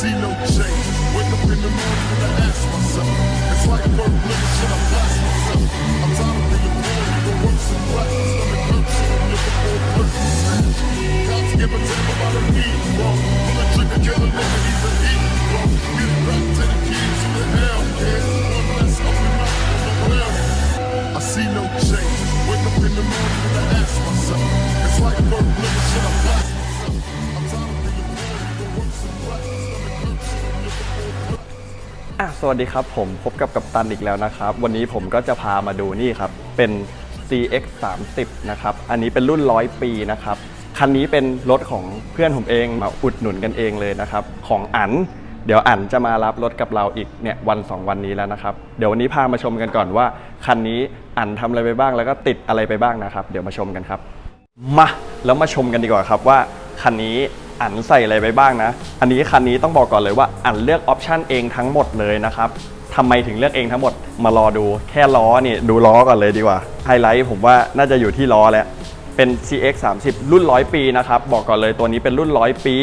see no change. Wake up in the morning and I ask myself, it's like birth living, should I blast myself? I'm tired of being poor, even worse than black. Stomach hurts, and looking for a snatch. Cops give a damn about a อะสวัสดีครับผมพบกับกัปตันอีกแล้วนะครับ วันนี้ผมก็จะพามาดูนี่ครับ เป็น CX 3 0นะครับ อันนี้เป็นรุ่น 100 ปีนะครับ คันนี้เป็นรถของเพื่อนผมเองมาอุดหนุนกันเองเลยนะครับ ของอัน เดี๋ยวอันจะมารับรถกับเราอีกเนี่ยวัน 2 วันนี้แล้วนะครับ เดี๋ยววันนี้พามาชมกันก่อนว่า คันนี้อันทำอะไรไปบ้างแล้วก็ติดอะไรไปบ้างนะครับ เดี๋ยวมาชมกันครับ มาแล้วมาชมกันดีกว่าครับว่าคันนี้ อันใส่อะไรไปบ้างนะ อันนี้คันนี้ต้องบอกก่อนเลยว่าอันเลือกออปชันเองทั้งหมดเลยนะครับทำไมถึงเลือกเองทั้งหมดมารอดูแค่ล้อนี่ดูล้อก่อนเลยดีกว่าไฮไลท์ผมว่าน่าจะอยู่ที่ล้อแล้วเป็น CX 30รุ่น 100 ปีนะครับบอกก่อนเลยตัวนี้เป็นรุ่น 100 ปี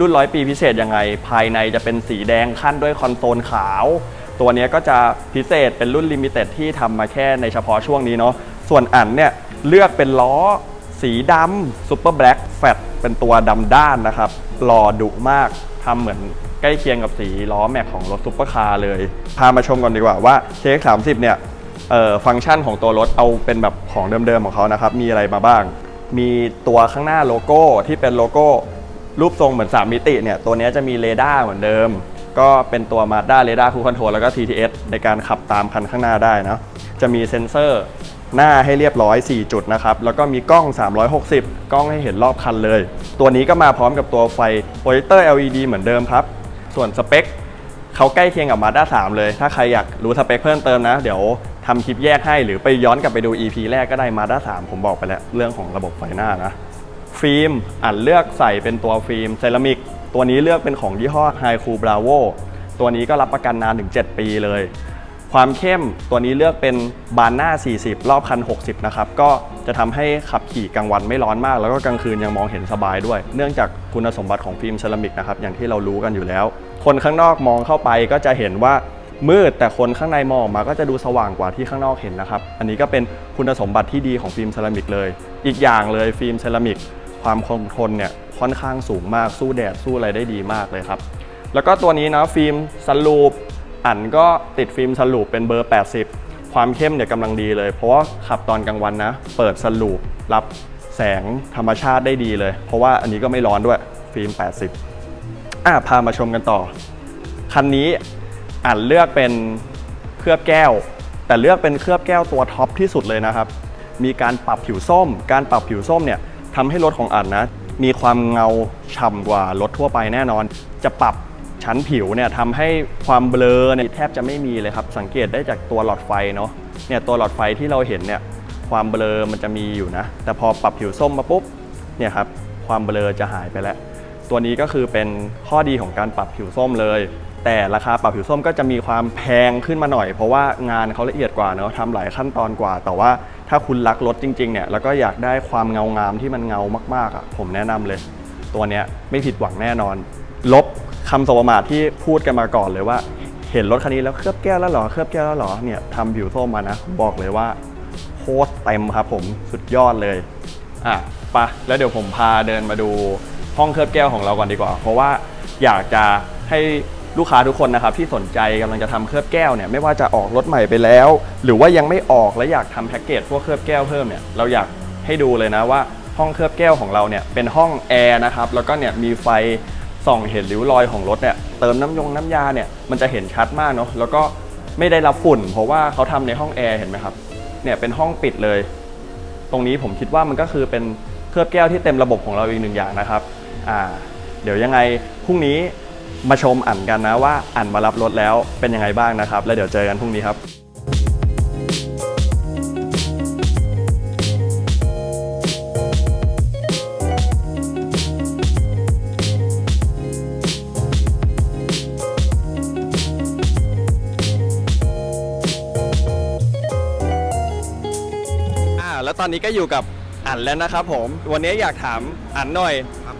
รุ่น 100 ปีพิเศษยังไง ภายในจะเป็นสีแดงขั้นด้วยคอนโซลขาว ตัวนี้ก็จะพิเศษเป็นรุ่นลิมิเต็ดที่ทำมาแค่ในเฉพาะช่วงนี้เนาะส่วนอันเนี่ยเลือกเป็นล้อ สีดำซูเปอร์แบล็กแฟตเป็นตัวดำด้านนะครับหล่อดุมากทำเหมือนใกล้เคียงกับสีล้อแม็กของรถซุปเปอร์คาร์เลย พามาชมก่อนดีกว่าว่า CX 30 เนี่ยเอ่อฟังก์ชันของตัวรถเอาเป็นแบบของเดิมๆของเขานะครับ มีอะไรมาบ้าง มีตัวข้างหน้าโลโก้ที่เป็นโลโก้รูปทรงเหมือน 3 มิติเนี่ย ตัวนี้จะมีเรดาร์เหมือนเดิม ก็เป็นตัว Mazda r a d a r Cruise Control แล้วก็ TTS ในการขับตามคันข้างหน้าได้นะ จะมีเซ็นเซอร์ หน้าให้เรียบร้อย 4 จุดนะครับ แล้วก็มีกล้อง 360 กล้องให้เห็นรอบคันเลย ตัวนี้ก็มาพร้อมกับตัวไฟโปรเจคเตอร์ LED เหมือนเดิมครับ ส่วนสเปคเขาใกล้เคียงกับ Mazda 3 เลย ถ้าใครอยากรู้สเปคเพิ่มเติมนะ เดี๋ยวทำคลิปแยกให้หรือไปย้อนกลับไปดู EP แรกก็ได้ Mazda 3 ผมบอกไปแล้วเรื่องของระบบไฟหน้านะ ฟิล์มอ่านเลือกใส่เป็นตัวฟิล์มเซรามิก ตัวนี้เลือกเป็นของยี่ห้อ Hi Cool Bravo ตัวนี้ก็รับประกันนานถึง 7 ปีเลย ความเข้มตัวนี้เลือกเป็นบานหน้า 40 รอบคัน 60 นะครับ ก็จะทำให้ขับขี่กลางวันไม่ร้อนมาก แล้วก็กลางคืนยังมองเห็นสบายด้วย เนื่องจากคุณสมบัติของฟิล์มเซรามิกนะครับ อย่างที่เรารู้กันอยู่แล้ว คนข้างนอกมองเข้าไปก็จะเห็นว่ามืดแต่คนข้างในมองออกมาก็จะดูสว่างกว่าที่ข้างนอกเห็นนะครับ อันนี้ก็เป็นคุณสมบัติที่ดีของฟิล์มเซรามิกเลย อีกอย่างเลยฟิล์มเซรามิกความคงทนเนี่ยค่อนข้างสูงมากสู้แดดสู้อะไรได้ดีมากเลยครับ แล้วก็ตัวนี้นะฟิล์มสลูป อันก็ติดฟิล์มสลูปเป็นเบอร์ 80 ความเข้มเนี่ยกำลังดีเลย เพราะว่าขับตอนกลางวันนะ เปิดสลูปรับแสงธรรมชาติได้ดีเลย เพราะว่าอันนี้ก็ไม่ร้อนด้วยฟิล์ม 80 อะพามาชมกันต่อ คันนี้อ่านเลือกเป็นเคลือบแก้ว แต่เลือกเป็นเคลือบแก้วตัวท็อปที่สุดเลยนะครับ มีการปรับผิวส้ม การปรับผิวส้มเนี่ยทำให้รถของอันนะ มีความเงาฉ่ำกว่ารถทั่วไปแน่นอน จะปรับ ชั้นผิวเนี่ยทำให้ความเบลอเนี่ยแทบจะไม่มีเลยครับ สังเกตได้จากตัวหลอดไฟเนาะเนี่ยตัวหลอดไฟที่เราเห็นเนี่ยความเบลอมันจะมีอยู่นะ แต่พอปรับผิวส้มมาปุ๊บเนี่ยครับความเบลอจะหายไปแล้ว ตัวนี้ก็คือเป็นข้อดีของการปรับผิวส้มเลย แต่ราคาปรับผิวส้มก็จะมีความแพงขึ้นมาหน่อย เพราะว่างานเขาละเอียดกว่าเนอะทำหลายขั้นตอนกว่า แต่ว่าถ้าคุณรักรถจริงๆเนี่ยแล้วก็อยากได้ความเงางามที่มันเงามากๆอะผมแนะนำเลย ตัวเนี้ยไม่ผิดหวังแน่นอน ลบ คำสบประมาทที่พูดกันมาก่อนเลยว่า เห็นรถคันนี้แล้วเคลือบแก้วแล้วหรอเคลือบแก้วแล้วหรอเนี่ยทำผิวส้มมานะ บอกเลยว่าโคตรเต็มครับผมสุดยอดเลยอะไปะแล้วเดี๋ยวผมพาเดินมาดูห้องเคลือบแก้วของเราก่อนดีกว่า เพราะว่าอยากจะให้ลูกค้าทุกคนนะครับที่สนใจกำลังจะทำเคลือบแก้วเนี่ยไม่ว่าจะออกรถใหม่ไปแล้ว หรือว่ายังไม่ออกและอยากทำแพ็กเกจพวกเคลือบแก้วเพิ่มเนี่ยเราอยากให้ดูเลยนะว่าห้องเคลือบแก้วของเราเนี่ยเป็นห้องแอร์นะครับแล้วก็เนี่ยมีไฟ ส่องเห็นริ้วรอยของรถเนี่ยเติมน้ำยงน้ำยาเนี่ยมันจะเห็นชัดมากเนาะแล้วก็ไม่ได้รับฝุ่น เพราะว่าเขาทำในห้องแอร์เห็นไหมครับเนี่ยเป็นห้องปิดเลย ตรงนี้ผมคิดว่ามันก็คือเป็นเคลือบแก้วที่เต็มระบบของเราอีกหนึ่งอย่างนะครับอ่าเดี๋ยวยังไงพรุ่งนี้มาชมอ่านกันนะว่าอ่านมารับรถแล้วเป็นยังไงบ้างนะครับ แล้วเดี๋ยวเจอกันพรุ่งนี้ครับ แล้วตอนนี้ก็อยู่กับอันแล้วนะครับผม วันนี้อยากถามอันหน่อย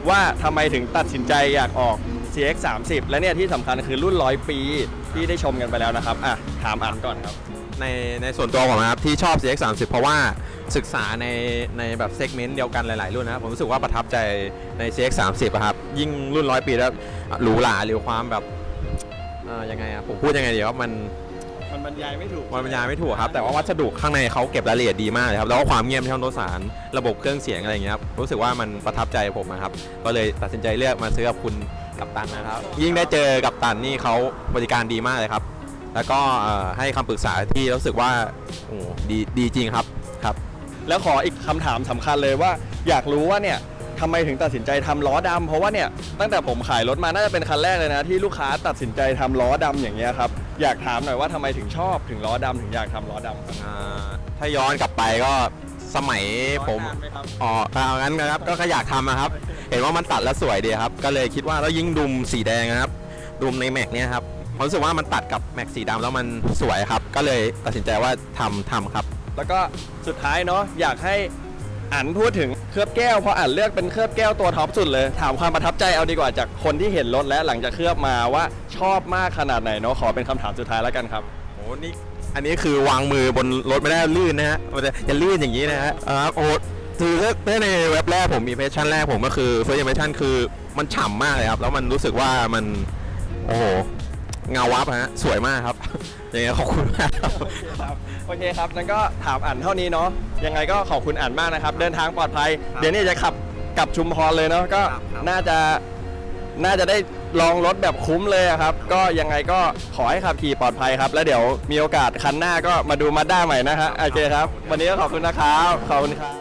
ว่าทำไมถึงตัดสินใจอยากออก CX 30และเนี่ยที่สำคัญคือรุ่นร้อยปีที่ได้ชมกันไปแล้วนะครับอะถามอันก่อนครับ ในในส่วนตัวผมนะครับ ที่ชอบ CX 3 0เพราะว่าศึกษาในในแบบเซกเมนต์เดียวกันหลาย ๆ รุ่นนะครับผมรู้สึกว่าประทับใจใน CX 3 0อะครับ ยิ่งรุ่นร้อยปีแล้วหรูหราหรือความแบบเอ่อยังไงอะผมพูดยังไงดีว่ามัน มันบรรยายไม่ถูกมันบรรยายไม่ถูกครับ แต่ว่าวัสดุข้างในเขาเก็บรายละเอียดดีมากเลยครับ แล้วก็ความเงียบที่ห้องโดยสาร ระบบเครื่องเสียงอะไรอย่างเงี้ยครับ รู้สึกว่ามันประทับใจผมนะครับ ก็เลยตัดสินใจเลือกมาซื้อกับคุณกัปตันนะครับ ยิ่งได้เจอกับตันนี่เขาบริการดีมากเลยครับ แล้วก็เอ่อให้คำปรึกษาที่รู้สึกว่าโอ้โหดีดีจริงครับ ครับ แล้วขออีกคำถามสำคัญเลยว่า อยากรู้ว่าเนี่ย ทำไมถึงตัดสินใจทำล้อดำเพราะว่าเนี่ยตั้งแต่ผมขายรถมาน่าจะเป็นคันแรกเลยนะ ที่ลูกค้าตัดสินใจทำล้อดำอย่างเงี้ยครับอยากถามหน่อยว่าทำไมถึงชอบถึงล้อดำถึงอยากทำล้อดำครับอ่าถ้าย้อนกลับไปก็สมัยผมย้อนนานไหมครับ อ๋อเอางั้นนะครับก็ก็อยากทำนะครับ เห็นว่ามันตัดแล้วสวยดีครับ ก็เลยคิดว่าแล้วยิ่งดุมสีแดงนะครับดุมในแม็กเนี่ยครับผมรู้สึกว่ามันตัดกับแม็กสีดำแล้วมันสวยครับ ก็เลยตัดสินใจว่าทำทำครับ แล้วก็สุดท้ายเนาะอยากให้ อันพูดถึงเคลือบแก้วเพราะอันเลือกเป็นเคลือบแก้วตัวท็อปสุดเลย ถามความประทับใจเอาดีกว่าจากคนที่เห็นรถและหลังจากเคลือบมาว่าชอบมากขนาดไหนเนาะขอเป็นคำถามสุดท้ายแล้วกันครับโอ้นี่อันนี้คือวางมือบนรถไม่ได้ลื่นนะฮะมันจะจะลื่นอย่างนี้นะฮะอ่าโอ้คือถ้าถ้าในเว็บแรกผมมีเพจชั่นแรกผมก็คือเฟิร์ส i ิ p ชั่นคือมันฉ่ำมากเลยครับแล้วมันรู้สึกว่ามันโอ้โหเงาวับฮะสวยมากครับ ยังไงขอบคุณมากครับครับโอเคครับนั้นก็ถามอันเท่านี้เนาะยังไงก็ขอบคุณอันมากนะครับ เดินทางปลอดภัย เดี๋ยวนี้จะขับกลับชุมพรเลยเนาะก็ครับครับ น่าจะน่าจะได้ลองรถแบบคุ้มเลยอะครับ ก็ยังไงก็ขอให้ขับขี่ปลอดภัยครับ แล้วเดี๋ยวมีโอกาสคันหน้าก็มาดูมาด้าใหม่นะฮะโอเคครับ วันนี้ก็ขอบคุณนะครับขอบคุณครับ